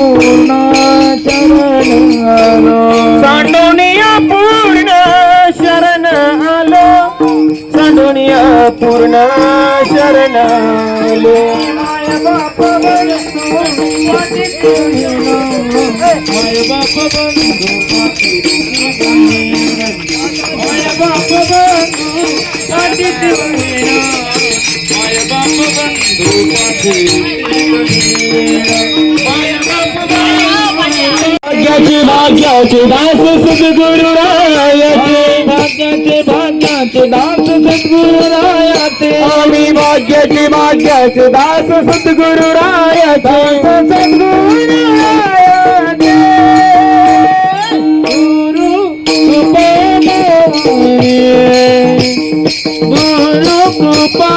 पूर्ण चरण आलो। सांडोनिया पूर्ण शरण आलो। सांडोनिया पूर्ण शरण आलो भाग्याचे भाग्याचे दास सद्गुरु भाग्याचे दास सद्गुरु रायाचे आम्ही भाग्याचे भाग्याचे दास सद्गुरु रायाचे सद्गुरु रायाचे गुरु कृपा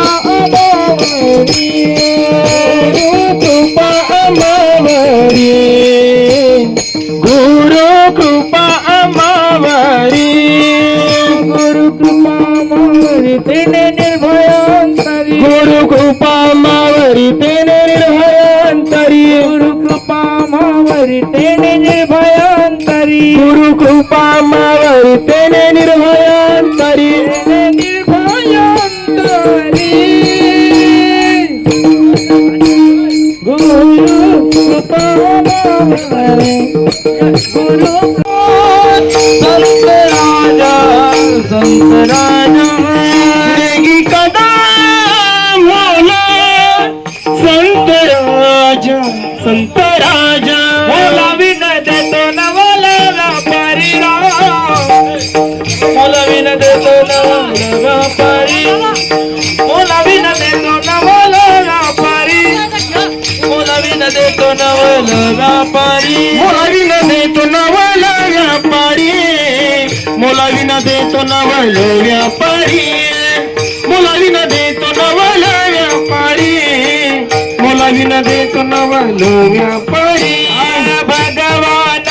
গুরু কৃপা মারি তেনে নির্ভয়ান্তরি। গুরু কৃপা মারি তেনে নির্ভয়ান্তরি। গুরু কৃপা মারি তেনে নির্ভয়ান্তরি। গুরু কৃপা মারি তেনে নির্ভয়ান্তরি। নির্ভয়ান্তরি। গুরু কৃপা মারি গুরু संतराजी कदा मोला संतराजा संतराजा देतो नवला व्यापारी मोला विन देतो नवला व्यापारी मोला विन देतो नवला व्यापारी मोला विन देतो नवला व्यापारी मोलावी न देतो नवल व्यापारी मोलावी न देतो नवल व्यापारी मोलावी न देतो नवल व्यापारी भगवान.